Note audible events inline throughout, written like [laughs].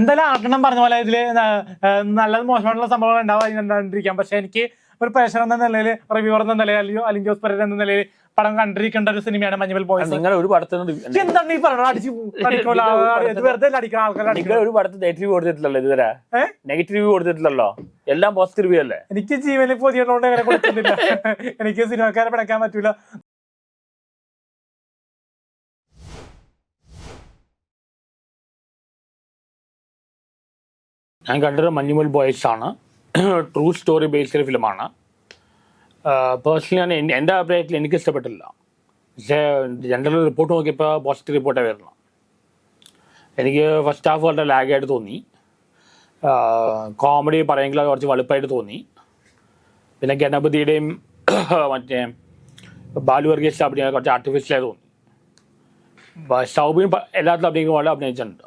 എന്തായാലും ആർക്കണം പറഞ്ഞ പോലെ ഇതിൽ നല്ല നല്ലത് മോശമായിട്ടുള്ള സംഭവങ്ങൾ ഉണ്ടാവാതിരിക്കാം പക്ഷെ എനിക്ക് ഒരു പ്രഷർ എന്ന നിലയിൽ റിവ്യൂർ എന്ന നിലയിൽ അല്ലെങ്കിൽ ജോസ് പെരേര എന്ന നിലയിൽ പടം കണ്ടിരിക്കേണ്ട ഒരു സിനിമയാണ് മഞ്ഞുമൽ ബോയ്സ് നിങ്ങൾ ഒരു പടത്തിന് എന്താണ് ഈ പറയുന്നത് അടിച്ച് വെറുതെ അടിക്കുന്ന ആൾക്കാരെ നിങ്ങൾ ഒരു പടത്തിന് നെഗറ്റീവ് കൊടുത്തിട്ടില്ലല്ലോ ഇതുവരെ? നെഗറ്റീവ് കൊടുത്തിട്ടില്ലല്ലോ? എല്ലാം പോസിറ്റീവ് അല്ലേ? എനിക്ക് ജീവനിൽ പൊതിയുള്ളതുകൊണ്ട് അങ്ങനെ കൊടുക്കുന്നില്ല എനിക്ക് സിനിമക്കാരെ പിടക്കാൻ പറ്റൂല. ഞാൻ കണ്ടത് മഞ്ഞുമൽ ബോയ്സ് ആണ് ട്രൂ സ്റ്റോറി ബേസ്ഡ് ഫിലിമാണ്. പേഴ്സണലി ഞാൻ എൻ- എന്റെ അഭിപ്രായത്തിൽ എനിക്ക് ഇഷ്ടപ്പെട്ടില്ല. പക്ഷേ ജനറൽ റിപ്പോർട്ട് നോക്കിയപ്പോൾ പോസിറ്റീവ് റിപ്പോർട്ടേ വരുന്നു എനിക്ക് ഫസ്റ്റ് ഹാഫ് വളരെ ലാഗായിട്ട് തോന്നി. കോമഡി പറയുമെങ്കിൽ അത് കുറച്ച് വളുപ്പായിട്ട് തോന്നി. പിന്നെ ഗണപതിയുടെയും മറ്റേ ബാലു വർഗീസ് അഭിനയം കുറച്ച് ആർട്ടിഫിഷ്യലായി തോന്നി. സൗബിൻ എല്ലാത്തിലും അഭിനയിക്കുമ്പോൾ അഭിനയിച്ചിട്ടുണ്ട്.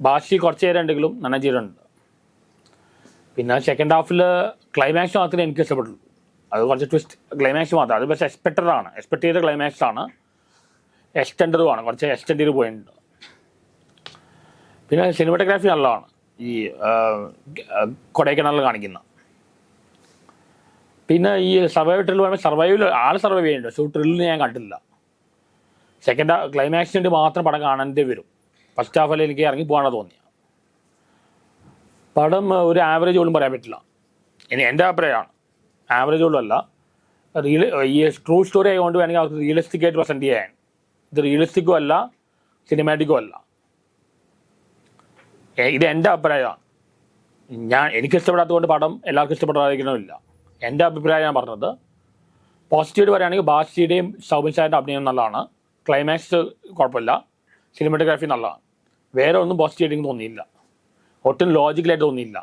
ബാഷി കുറച്ച് നേരം ഉണ്ടെങ്കിലും പിന്നെ സെക്കൻഡ് ഹാഫിൽ ക്ലൈമാക്സ് മാത്രമേ എനിക്ക് ഇഷ്ടപ്പെട്ടുള്ളൂ. അത് കുറച്ച് ട്വിസ്റ്റ് ക്ലൈമാക്സ് മാത്രം. അത് പക്ഷേ എക്സ്പെക്റ്റഡ് ആണ്. എക്സ്പെക്ട് ചെയ്ത ക്ലൈമാക്സ് ആണ്. എക്സ്റ്റൻഡറും ആണ്. കുറച്ച് എക്സ്റ്റെൻഡ് ചെയ്ത് പോയിട്ടുണ്ട്. പിന്നെ സിനിമാറ്റോഗ്രാഫി നല്ലതാണ്. ഈ കൊടൈക്കനാലിൽ കാണിക്കുന്ന. പിന്നെ ഈ സർവൈവ് ട്രില്ല് പറയുമ്പോൾ സർവൈവിൽ ആൾ സർവൈവ് ചെയ്യുന്നുണ്ട്. പക്ഷേ ട്രില്ല് ഞാൻ കണ്ടില്ല സെക്കൻഡ് ക്ലൈമാക്സിന് വേണ്ടി മാത്രം പടം കാണേണ്ടി വരും. ഫസ്റ്റ് ഹാഫിൽ എനിക്ക് ഇറങ്ങി പോകാനാണ് തോന്നിയത് പടം ഒരു ആവറേജ് പോലും പറയാൻ പറ്റില്ല. ഇനി എന്റെ അഭിപ്രായമാണ്. ആവറേജ് പോലും അല്ല. റിയൽ ഈ ട്രൂ സ്റ്റോറി ആയതുകൊണ്ട് വേണമെങ്കിൽ അവർക്ക് റിയലിസ്റ്റിക് ആയിട്ട് പ്രസന്റ് ചെയ്യാൻ. ഇത് റിയലിസ്റ്റിക്കും അല്ല സിനിമാറ്റിക്കും അല്ല. ഇത് എന്റെ അഭിപ്രായമാണ്. ഞാൻ എനിക്ക് ഇഷ്ടപ്പെടാത്തതുകൊണ്ട് പടം എല്ലാവർക്കും ഇഷ്ടപ്പെടാതിരിക്കണമില്ല എന്റെ അഭിപ്രായം ഞാൻ പറഞ്ഞത് പോസിറ്റീവ് പറയുകയാണെങ്കിൽ ബാസിയുടെയും സൗബിൻ സാറിന്റെ അഭിനയം നല്ലതാണ്. ക്ലൈമാക്സ് കുഴപ്പമില്ല. സിനിമാറ്റോഗ്രാഫി നല്ലതാണ്. വേറെ ഒന്നും പോസിറ്റീവ് എനിക്ക് തോന്നിയില്ല. ഒട്ടും ലോജിക്കലായിട്ട് തോന്നിയില്ല.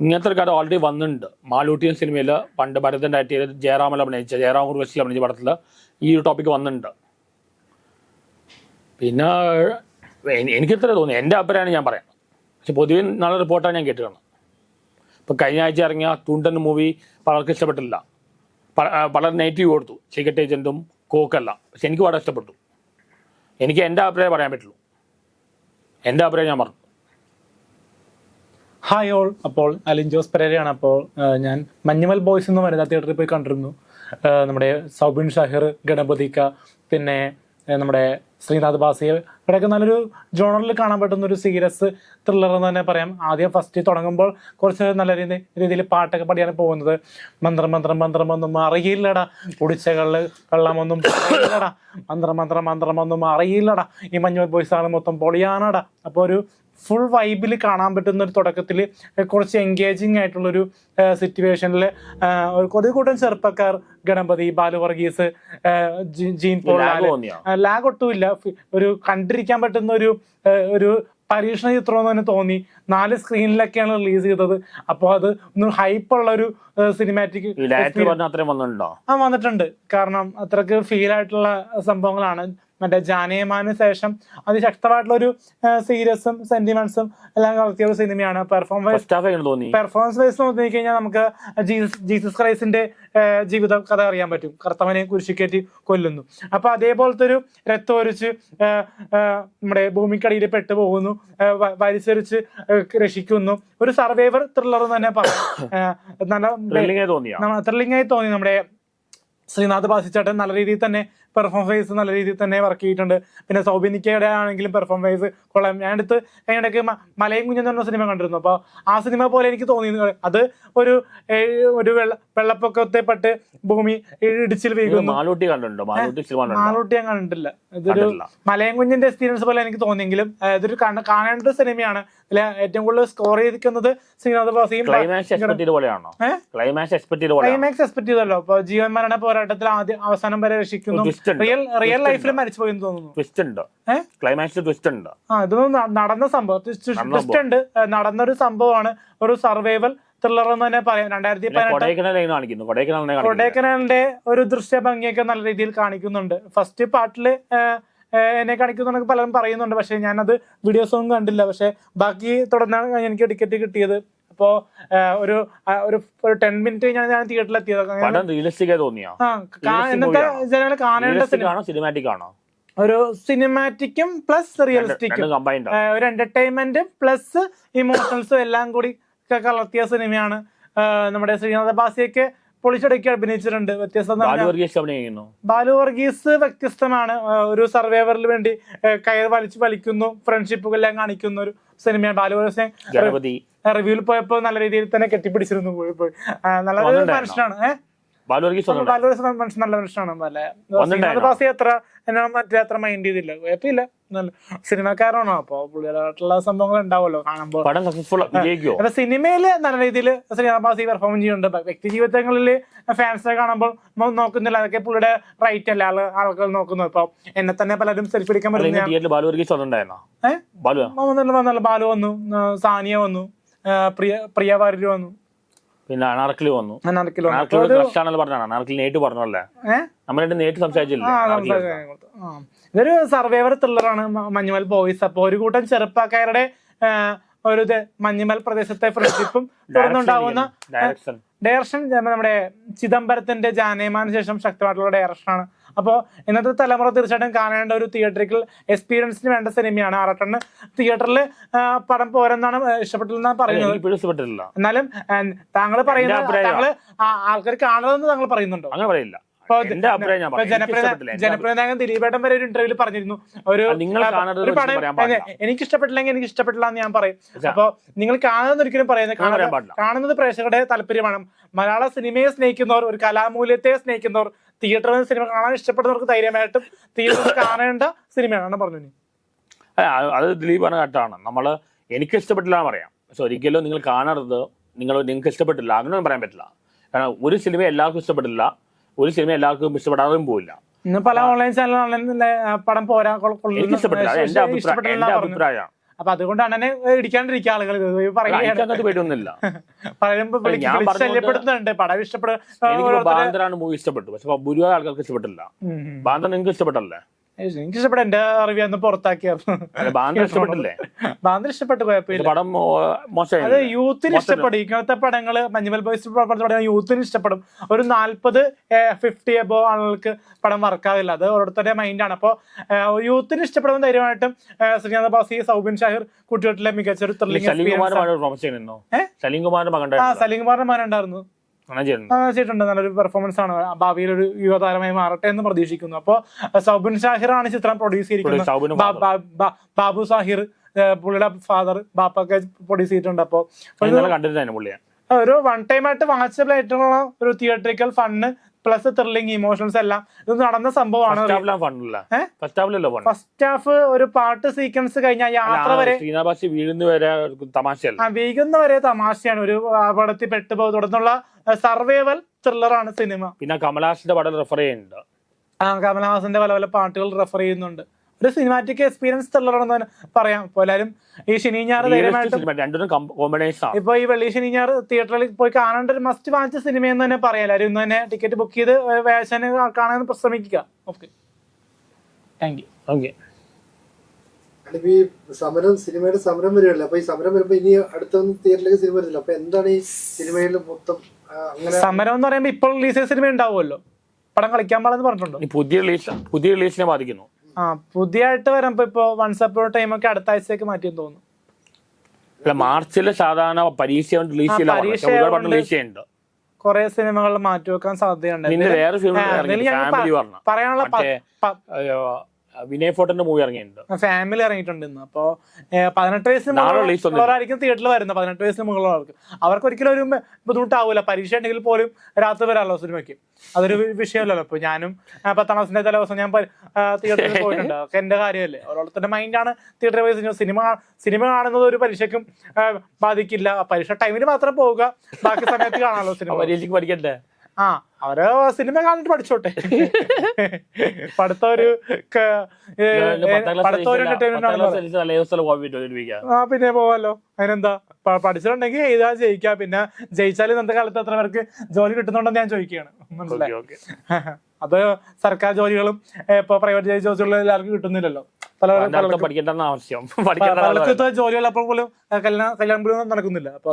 ഇങ്ങനത്തെ ഒരു കഥ ഓൾറെഡി വന്നിട്ടുണ്ട്. മാലൂട്ടിയൻ സിനിമയിൽ പണ്ട് ഭരതൻ ഡയറ്റ് ചെയ്ത് ജയറാമൽ അഭിനയിച്ച ജയറാം ഉർവശിൽ അഭിനയിച്ച പടത്തിൽ ഈ ഒരു ടോപ്പിക്ക് വന്നിട്ടുണ്ട്. പിന്നെ എനിക്ക് ഇത്ര തോന്നി. എന്റെ അഭിപ്രായമാണ് ഞാൻ പറയാം. പക്ഷെ പൊതുവെ നല്ല റിപ്പോർട്ടാണ് ഞാൻ കേട്ടുകയാണ് ഇപ്പം കഴിഞ്ഞ ആഴ്ച ഇറങ്ങിയ തുണ്ടൻ മൂവി പലർക്കും ഇഷ്ടപ്പെട്ടില്ല. പലർ നെഗറ്റീവ് കൊടുത്തു. സീക്രട്ട് ഏജന്റും കോക്കല്ല പക്ഷെ എനിക്ക് വളരെ ഇഷ്ടപ്പെട്ടു. എനിക്ക് എന്റെ അഭിപ്രായം പറയാൻ പറ്റുള്ളൂ. എന്റെ അഭിപ്രായം ഞാൻ പറഞ്ഞു ഹായ് ഓൾ അപ്പോൾ അലിൻ ജോസ് പെരേരയാണ്. അപ്പോൾ ഞാൻ മഞ്ഞുമൽ ബോയ്സ് എന്ന് വനിതാ തിയേറ്ററിൽ പോയി കണ്ടിരുന്നു. നമ്മുടെ സൗബിൻ ഷാഹിർ ഗണപതിക്ക പിന്നെ നമ്മുടെ ശ്രീനാഥ് ബാസിയെ ഇവിടെയൊക്കെ നല്ലൊരു ജോണറിൽ കാണാൻ പറ്റുന്ന ഒരു സീരിയസ് ത്രില്ലർ എന്ന് തന്നെ പറയാം. ആദ്യം ഫസ്റ്റ് തുടങ്ങുമ്പോൾ കുറച്ച് നല്ല രീതിയിൽ പാട്ടൊക്കെ പഠിയാണ് പോകുന്നത്. മന്ത്രം മന്ത്രം മന്ത്രം ഒന്നും അറിയില്ലടാ. കുടിച്ചകളിൽ വെള്ളമൊന്നും അറിയില്ലടാ മന്ത്രം മന്ത്രം മന്ത്രം ഒന്നും അറിയില്ലടാ. ഈ ബോയ്സ് ആണ് മൊത്തം പൊളിയാനടാ. അപ്പോൾ ഒരു ഫുൾ വൈബിൽ കാണാൻ പറ്റുന്ന ഒരു തുടക്കത്തിൽ കുറച്ച് എൻഗേജിങ് ആയിട്ടുള്ളൊരു സിറ്റുവേഷനിൽ ഒരു കൂട്ടം ചെറുപ്പക്കാർ ഗണപതി ബാലു വർഗീസ് ജീൻ പോൾ ലാഗ് ഒട്ടുമില്ല. ഒരു കണ്ടിരിക്കാൻ പറ്റുന്ന ഒരു ഒരു പരീക്ഷണ ചിത്രം എന്ന് തന്നെ തോന്നി. നാല് സ്ക്രീനിലൊക്കെയാണ് റിലീസ് ചെയ്തത്. അപ്പോൾ അത് ഒന്ന് ഹൈപ്പുള്ള ഒരു സിനിമാറ്റിക് ആ വന്നിട്ടുണ്ട്. കാരണം അത്രയ്ക്ക് ഫീൽ ആയിട്ടുള്ള സംഭവങ്ങളാണ്. മറ്റേ ജാനയമാന് ശേഷം അതിശക്തമായിട്ടുള്ള ഒരു സീരിയസും സെന്റിമെന്റ്സും എല്ലാം കളക്ട് ഒരു സിനിമയാണ് പെർഫോമൻസ് പെർഫോമൻസ് വൈസ് നോക്കി കഴിഞ്ഞാൽ നമുക്ക് ജീസസ് ജീസസ് ക്രൈസ്റ്റിന്റെ ജീവിത കഥ അറിയാൻ പറ്റും. കർത്തവനെ കുരിശിക്കേറ്റി കൊല്ലുന്നു. അപ്പൊ അതേപോലത്തെ ഒരു രക്തം ഒരിച്ച് ഏഹ്, ഏഹ്, നമ്മുടെ ഭൂമിക്കടിയിൽ പെട്ടുപോകുന്നു പോകുന്നു വലിച്ചെറിച്ച് രക്ഷിക്കുന്നു. ഒരു സർവൈവർ ത്രില്ലർ എന്ന് തന്നെ പറയാം. നല്ല ത്രില്ലിംഗ് ആയി തോന്നി നമ്മുടെ ശ്രീനാഥ് ബാസിച്ചേട്ടൻ നല്ല രീതിയിൽ തന്നെ പെർഫോമൻസ് നല്ല രീതിയിൽ തന്നെ വർക്ക് ചെയ്തിട്ടുണ്ട്. പിന്നെ സൗബിനിക്കയുടെ ആണെങ്കിലും പെർഫോം വൈസ് കൊള്ളാം. ഞാൻ അടുത്ത് അതിനിടയ്ക്ക് മ- മലയും കുഞ്ഞെന്ന് പറഞ്ഞ സിനിമ കണ്ടിരുന്നു. അപ്പോൾ ആ സിനിമ പോലെ എനിക്ക് തോന്നി അത് ഒരു ഒരു വെള്ള വെള്ളപ്പൊക്കത്തെ പെട്ട് ഭൂമി ഇടിച്ചിൽ വീഴുന്നു. മാലൂട്ടി കണ്ടിട്ടുണ്ടോ? മാലൂട്ടി ഞാൻ കണ്ടിട്ടില്ല. ഇതൊരു മലയം കുഞ്ഞിന്റെ എക്സ്പീരിയൻസ് പോലെ എനിക്ക് തോന്നിയെങ്കിലും ഇതൊരു കാണേണ്ട സിനിമയാണ് ഇതിൽ ഏറ്റവും കൂടുതൽ സ്കോർ ചെയ്തിരിക്കുന്നത് ശ്രീനാഥ് ബാസിയും ക്ലൈമാക്സ് എക്സ്പെക്ട് ചെയ്ത പോലെയാണോ ക്ലൈമാക്സ് എക്സ്പെക്ട് ചെയ്ത പോലെ ക്ലൈമാക്സ് എക്സ്പെക്ട് ചെയ്തല്ലോ. അപ്പൊ ജീവൻ മരണ പോരാട്ടത്തിൽ ആദ്യം അവസാനം വരെ രക്ഷിക്കുന്നു. റിയൽ റിയൽ ലൈഫിൽ മരിച്ചു പോയെന്ന് തോന്നുന്നു. ട്വിസ്റ്റ് ഉണ്ട്. ക്ലൈമാക്സിൽ ട്വിസ്റ്റ് ഉണ്ട്. ആ ഇതൊന്നും നടന്ന സംഭവം. ട്വിസ്റ്റ് ഉണ്ട്. നടന്നൊരു സംഭവമാണ്. ഒരു സർവൈവൽ ത്രില്ലർ എന്ന് തന്നെ പറയാം. രണ്ടായിരത്തി പതിനെട്ട് കൊടൈക്കനാലിന്റെ ഒരു ദൃശ്യ ഭംഗിയൊക്കെ നല്ല രീതിയിൽ കാണിക്കുന്നുണ്ട്. ഫസ്റ്റ് പാർട്ടിൽ എന്നെ കാണിക്കുന്നുണ്ടെന്ന് പലരും പറയുന്നുണ്ട്. പക്ഷേ ഞാനത് വീഡിയോസ് ഒന്നും കണ്ടില്ല. പക്ഷേ ബാക്കി തുടർന്നാണ് എനിക്ക് ടിക്കറ്റ് കിട്ടിയത്. അപ്പോ ഒരു ഒരു ടെൻ മിനിറ്റ് ഞാൻ ഞാൻ തിയേറ്ററിൽ എത്തിയത്. റിയലിസ്റ്റിക് തോന്നിയോ? ജനങ്ങൾ കാണേണ്ട സിനിമാറ്റിക് ആണോ? ഒരു സിനിമാറ്റിക്കും പ്ലസ് റിയലിസ്റ്റിക്കും ഒരു എന്റർടൈൻമെന്റ് പ്ലസ് ഇമോഷൻസും എല്ലാം കൂടി കളർത്തിയ കലർത്തിയ സിനിമയാണ് നമ്മുടെ ശ്രീനാഥ ബാസിയൊക്കെ പൊളിച്ചടക്കി അഭിനയിച്ചിട്ടുണ്ട്. വ്യത്യസ്തം ബാലു വർഗീസ് വ്യത്യസ്തമാണ്. ഒരു സർവൈവറിന് വേണ്ടി കയർ വലിച്ചു വലിക്കുന്നു ഫ്രണ്ട്ഷിപ്പുകൾ എല്ലാം കാണിക്കുന്ന ഒരു സിനിമയാണ് ബാലു വർഗീസ് റിവ്യൂവിൽ പോയപ്പോ നല്ല രീതിയിൽ തന്നെ കെട്ടിപ്പിടിച്ചിരുന്നു പോയി നല്ല? മനുഷ്യനാണ്. ഏഹ് ബാലു വർഗീസ് മനുഷ്യൻ നല്ല മനുഷ്യനാണ്. നല്ല എത്ര എന്നാ മറ്റേ അത്ര മൈൻഡ് ചെയ്തില്ല. കുഴപ്പമില്ല. നല്ല സിനിമക്കാരാണോ? അപ്പൊ പുള്ളിയായിട്ടുള്ള സംഭവങ്ങൾ ഉണ്ടാവുമല്ലോ കാണുമ്പോൾ. പടം സക്സസ്ഫുൾ വിജയിക്കുമോ അപ്പൊ സിനിമയിൽ നല്ല രീതിയിൽ ശ്രീനാഭാസി പെർഫോം ചെയ്യുന്നുണ്ട്. വ്യക്തി ജീവിതങ്ങളിൽ ഫാൻസിനെ കാണുമ്പോൾ നോക്കുന്നില്ല. അതൊക്കെ പുള്ളിയുടെ റൈറ്റ് അല്ല? ആൾ ആളുകൾ നോക്കുന്നു ഇപ്പൊ എന്നെ തന്നെ പലരും സെൽഫി എടുക്കാൻ പറ്റുന്ന ബാലു വന്നു. സാനിയ വന്നു. പ്രിയ പ്രിയ വാരി വന്നു. പിന്നെ അനാർക്കിൽ വന്നു. അനാർക്കിൽ പറഞ്ഞാണ് അനാർക്കിൽ നേരിട്ട് പറഞ്ഞല്ലേ നമ്മൾ നേരിട്ട് സംസാരിച്ചില്ലേ ഇതൊരു സർവൈവർ ത്രില്ലറാണ് മഞ്ഞുമൽ ബോയ്സ് അപ്പൊ ഒരു കൂട്ടം ചെറുപ്പക്കാരുടെ ഒരു ഇത് മഞ്ഞുമൽ പ്രദേശത്തെ ഫ്രണ്ട്ഷിപ്പും തുടർന്നുണ്ടാവുന്ന ഡയറക്ഷൻ നമ്മുടെ ചിദംബരത്തിന്റെ ജാനേമാന് ശേഷം ശക്തമായിട്ടുള്ള ഡയറക്ഷനാണ് അപ്പോൾ ഇന്നത്തെ തലമുറ തീർച്ചയായിട്ടും കാണേണ്ട ഒരു തിയേറ്ററിക്കൽ എക്സ്പീരിയൻസിന് വേണ്ട സിനിമയാണ് ആറട്ടണ് തിയേറ്ററിൽ പടം പോരെന്നാണ് ഇഷ്ടപ്പെട്ടില്ലെന്നാണ് പറയുന്നത്. എന്നാലും താങ്കൾ പറയുന്ന താങ്കൾ ആൾക്കാർ കാണരുതെന്ന് താങ്കൾ പറയുന്നുണ്ടോ? അങ്ങനെ പറയില്ല. ഇപ്പൊ എന്റെ ഞാൻ പറയാം. എനിക്ക് ജനപ്രിയ ഇഷ്ടപ്പെട്ടില്ല എന്റെ ജനപ്രിയ നായകൻ ദിലീപേട്ടൻ വരെ ഒരു ഇന്റർവ്യൂവിൽ പറഞ്ഞിരുന്നു. ഒരു പടം. എനിക്ക് ഇഷ്ടപ്പെട്ടില്ലെങ്കിൽ എനിക്ക് ഇഷ്ടപ്പെട്ടില്ല എന്ന് ഞാൻ പറയും. അപ്പൊ നിങ്ങൾ കാണുന്നത് ഒരിക്കലും പറയുന്നത് കാണുന്നത് പ്രേക്ഷകരുടെ താല്പര്യമാണ്. മലയാള സിനിമയെ സ്നേഹിക്കുന്നവർ ഒരു കലാമൂല്യത്തെ സ്നേഹിക്കുന്നവർ തിയേറ്ററിൽ സിനിമ കാണാൻ ഇഷ്ടപ്പെടുന്നവർക്ക് ധൈര്യമായിട്ടും തിയേറ്ററിൽ കാണേണ്ട സിനിമയാണ് പറഞ്ഞു അത് ദിലീപ് പറഞ്ഞ കേട്ടാണ് നമ്മൾ എനിക്ക് ഇഷ്ടപ്പെട്ടില്ല എന്ന് പറയാം. പക്ഷെ ഒരിക്കലും നിങ്ങൾ കാണരുത്. നിങ്ങൾ നിങ്ങൾക്ക് ഇഷ്ടപ്പെട്ടില്ല. അങ്ങനെ പറയാൻ പറ്റില്ല. കാരണം ഒരു സിനിമ എല്ലാവർക്കും ഇഷ്ടപ്പെട്ടില്ല. ഒരു സിനിമ എല്ലാവർക്കും ഇഷ്ടപ്പെടാതെയും പോവില്ല. ഇന്ന് പല ഓൺലൈൻ ചാനലുകളിലും പടം പോരാ എനിക്ക് ഇഷ്ടപ്പെട്ടില്ല. അത് എന്റെ അഭിപ്രായം എന്റെ അഭിപ്രായമാണ് അപ്പൊ അതുകൊണ്ടാണ് തന്നെ ഇടിക്കാണ്ടിരിക്കുക ആളുകൾ. പേടിയൊന്നുമില്ല. [laughs] ഞാൻ പടം മൂവി ഇഷ്ടപ്പെട്ടു പക്ഷെ ഭൂരിഭാഗം ആൾക്കാർക്ക് ഇഷ്ടപ്പെട്ടില്ല. ബാന്തർ നിങ്ങൾക്ക് ഇഷ്ടപ്പെട്ടല്ലേ എനിക്ക് ഇഷ്ടപ്പെട്ട എന്റെ അറിവ് അന്ന് പുറത്താക്കിയായിരുന്നു അല്ല, ബാന്തർ ഇഷ്ടപ്പെട്ടില്ലേ? ബാന്ദ്ര ഇഷ്ടപ്പെട്ടു പക്ഷെ കുഴപ്പമില്ല പടം മോ- അത് യൂത്തിന് ഇഷ്ടപ്പെടും. ഇങ്ങനത്തെ പടങ്ങൾ മഞ്ഞുമൽ ബോയ്സ് യൂത്തിന് ഇഷ്ടപ്പെടും. ഒരു നാല്പത് ഫിഫ്റ്റി എബോ ആളുകൾക്ക് പടം വർക്കാവില്ല അത് ഓരോരുത്തരുടെ മൈൻഡാണ് അപ്പോൾ യൂത്തിന് ഇഷ്ടപ്പെടുന്ന ധൈര്യമായിട്ടും ശ്രീകാന്ത് ബാസി സൗബിൻ ഷാഹിർ കുട്ടികളിലെ മികച്ചൊരു ത്രില്ലിംഗ് സലീം കുമാറിന്റെ മകൻ ആ ചെയ്തിട്ടുണ്ട് നല്ലൊരു പെർഫോമൻസ് ആണ്. ഭാവിയിൽ ഒരു യുവതാരമായി മാറട്ടെ എന്ന് പ്രതീക്ഷിക്കുന്നു. അപ്പോൾ സൗബിൻ ഷാഹിർ ആണ് ചിത്രം പ്രൊഡ്യൂസ് ചെയ്തിരിക്കുന്നത്. ബാബു സാഹിർ പുള്ളിയുടെ ഫാദർ ബാപ്പൊക്കെ പ്രൊഡ്യൂസ് ചെയ്തിട്ടുണ്ട്. അപ്പോൾ ഒരു വൺ ടൈം ആയിട്ട് വാച്ചബിൾ ആയിട്ടുള്ള ഒരു theatrical fun plus thrilling emotions എല്ലാം. ഇത് നടന്ന സംഭവമാണ്. ഫസ്റ്റ് ഹാഫ് ഒരു പാട്ട് സീക്വൻസ് കഴിഞ്ഞാൽ യാത്ര വരെ വീഴുന്ന വരെ തമാശയല്ല? ആ, വീകുന്ന വരെ തമാശയാണ്. ഒരു അപകടത്തിൽ പെട്ടുപോകും തുടർന്നുള്ള സർവൈവൽ ത്രില്ലറാണ് സിനിമ. പിന്നെ കമലഹാസിന്റെ പടം റെഫർ ചെയ്യുന്നുണ്ട്. ആ കമലഹാസന്റെ പല പല പാട്ടുകൾ റെഫർ ചെയ്യുന്നുണ്ട്. ഒരു സിനിമാറ്റിക് എക്സ്പീരിയൻസ് ത്രില്ലറാണെന്ന് തന്നെ പറയാം. പോലാലും എല്ലാവരും ഈ ശനി ഞാറ് ധൈര്യമായിട്ടും സിനിമ ആണ് ഇപ്പൊ ഈ വെള്ളി ശനി ഞാറ് തിയേറ്ററിൽ പോയി കാണേണ്ട ഒരു മസ്റ്റ് വാച്ച് സിനിമ എന്ന് തന്നെ പറയാം. എല്ലാവരും ഇന്ന് തന്നെ ടിക്കറ്റ് ബുക്ക് ചെയ്ത് വേഷന് കാണാൻ ശ്രമിക്കുക ഓക്കെ. താങ്ക് യു ഓക്കെ ഈ സമരം സിനിമയുടെ സമരം വരുമല്ലോ അപ്പൊ ഈ സമരം വരുമ്പോ ഇനി അടുത്തൊന്നും തിയേറ്ററിലേക്ക് സിനിമ വരുന്നില്ല. അപ്പൊ എന്താണ് ഈ സിനിമയിൽ മൊത്തം അങ്ങനെ സമരം എന്ന് പറയുമ്പോൾ ഇപ്പോൾ റിലീസ് ചെയ്ത സിനിമ ഉണ്ടാവുമല്ലോ. പടം കളിക്കാൻ പാടെന്ന് പറഞ്ഞിട്ടുണ്ടോ? പുതിയ റിലീസ് പുതിയ റിലീസിനെ ബാധിക്കുന്നു. ആ പുതിയതായിട്ട് വരുമ്പോ ഇപ്പൊ വൺസ് സപ്പോർട്ട് ടൈം ഒക്കെ അടുത്ത ആഴ്ചയ്ക്ക് മാറ്റിയെന്ന് തോന്നുന്നു. അല്ല മാർച്ചിൽ സാധാരണ പരീക്ഷ റിലീസ് ആ, ചെയ്യില്ല പരീക്ഷ ഒരുപാട് പടം ആയതുകൊണ്ട് റിലീസ് ചെയ്യുന്നുണ്ട്. കുറെ സിനിമകൾ സാധ്യതയുണ്ട്. ഫാമിലി പ- പറഞ്ഞു? പറയാനുള്ള മറ്റേ വിനയ് ഫോട്ടന്റെ മൂവി ഇറങ്ങിയിട്ടുണ്ട്. ഫാമിലി ഇറങ്ങിയിട്ടുണ്ട് ഇന്ന്. അപ്പോ പതിനെട്ട് വയസ്സിന് മുകളിലായിരിക്കും തിയേറ്ററിൽ വരുന്നത്. പതിനെട്ട് വയസ്സിന് മുകളിലുള്ളവർക്ക്. അവർക്ക് ഒരിക്കലും ഒരു ബുദ്ധിമുട്ടാവൂല. പരീക്ഷ ഉണ്ടെങ്കിൽ പോലും രാത്രി വരാമല്ലോ സിനിമയ്ക്ക്. അതൊരു വിഷയമല്ലല്ലോ. ഇപ്പൊ ഞാനും പത്താം ക്ലാസ്സിന്റെ തലേ ദിവസം ഞാൻ തിയേറ്ററിൽ പോയിട്ടുണ്ട്. അതൊക്കെ എന്റെ കാര്യമല്ലേ. ഓരോരുത്തരുടെ മൈൻഡാണ് തിയേറ്ററിൽ പോയി സിനിമ സിനിമ സിനിമ കാണുന്നത് ഒരു പരീക്ഷയ്ക്കും ബാധിക്കില്ല. പരീക്ഷ ടൈമിൽ മാത്രം പോവുക. ബാക്കി സമയത്ത് കാണാമല്ലോ സിനിമ. പരീക്ഷയ്ക്ക് പഠിക്കണ്ടേ? ആ അവർ സിനിമ കാണിട്ട് പഠിച്ചോട്ടെ. പഠിത്തൊരു പഠിത്തം ഒരു ആ പിന്നെ പോവാലോ. അതിനെന്താ? പഠിച്ചിട്ടുണ്ടെങ്കിൽ എഴുതാ ജയിക്കാം. പിന്നെ ജയിച്ചാൽ ഇന്നത്തെ കാലത്ത് അത്ര പേർക്ക് ജോലി കിട്ടുന്നുണ്ടെന്ന് ഞാൻ ചോദിക്കുകയാണ്. മനസ്സിലായി? അത് സർക്കാർ ജോലികളും ഇപ്പൊ പ്രൈവറ്റ് ജോലികളും എല്ലാവർക്കും കിട്ടുന്നില്ലല്ലോ. പഠിക്കേണ്ടെന്ന് ആവശ്യം. പഠിക്കേണ്ട പലർക്കും ഇപ്പൊ ജോലികൾ അപ്പോൾ പോലും ഏ, കല്യാണം കല്യാണം പോലും നടക്കുന്നില്ല. അപ്പൊ